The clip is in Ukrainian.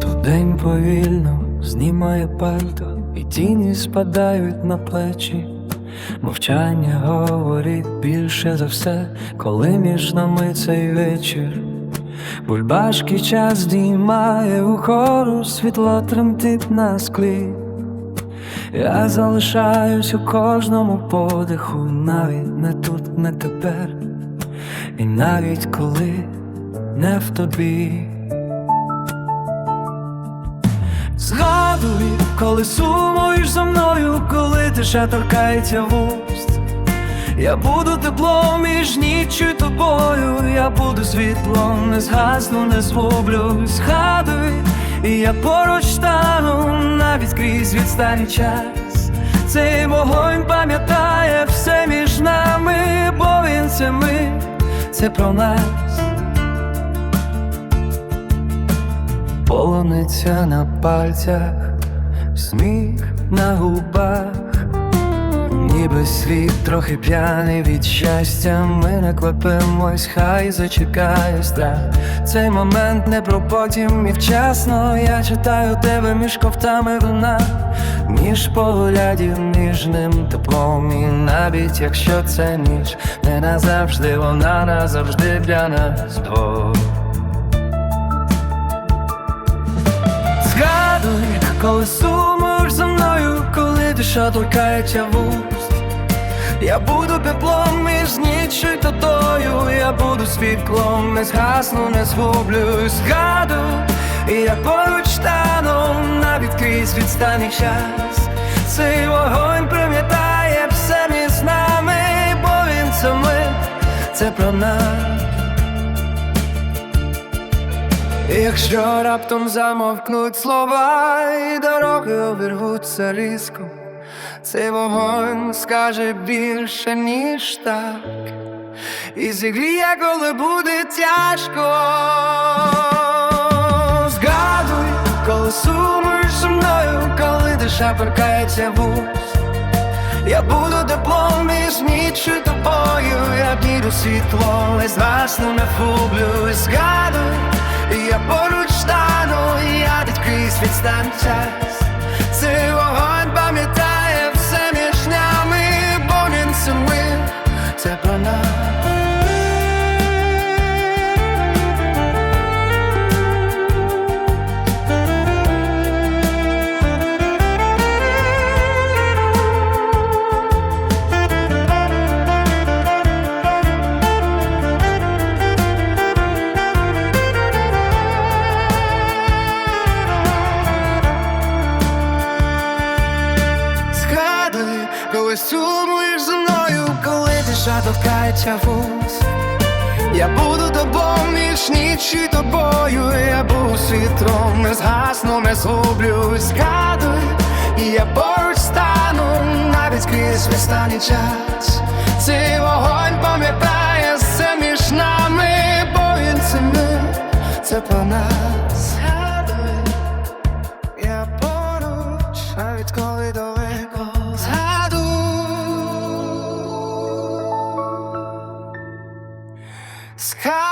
То день повільно знімає пальто, і тіні спадають на плечі. Мовчання говорить більше за все, коли між нами цей вечір. Бульбашки час здіймає угору, світло тремтить на склі. Я залишаюсь у кожному подиху, навіть не тут, не тепер, і навіть коли не в тобі. Згадуй, коли сумуєш за мною, коли тиша торкається вуст. Я буду теплом між ніччю тобою, я буду світлом, не згасну, не згублю. Згадуй, і я поруч стану навіть крізь відстані час. Цей вогонь пам'ятає все між нами, бо він це ми, це про нас. Полуниця на пальцях, сміх на губах, ніби світ трохи п'яний від щастя. Ми не хай зачекає страх. Цей момент не про потім і вчасно. Я читаю тебе між ковтами вина, між поглядів ніжним теплом. І навіть якщо це ніч, не назавжди, вона назавжди для нас. Згадуй, коли коли душа торкається вуст. Я буду теплом між ніччю й тобою, я буду світлом, не згасну, не згублю. Згадуй, і я поруч стану навіть крізь відстаний час. Цей вогонь пам'ятає все між нами, бо він це ми, це про нас. Якщо раптом замовкнуть слова, і дороги обірвуться різко, цей вогонь скаже більше, ніж так, і зігріє, коли буде тяжко. Згадуй, коли сумуєш зі мною, коли диша торкається вуст. Я буду теплом між ніччю тобою, я піду світло, не згасну, не фублю, згадуй, і я поруч стану, і я крізь відстань час. Цей вогонь сумуєш зі мною, коли душа торкається вуз. Я буду тобою між ніччю й тобою, я був світром, не згасну, не згублюсь, Згадуй, і я поруч стану, навіть крізь відстані час. Згадуй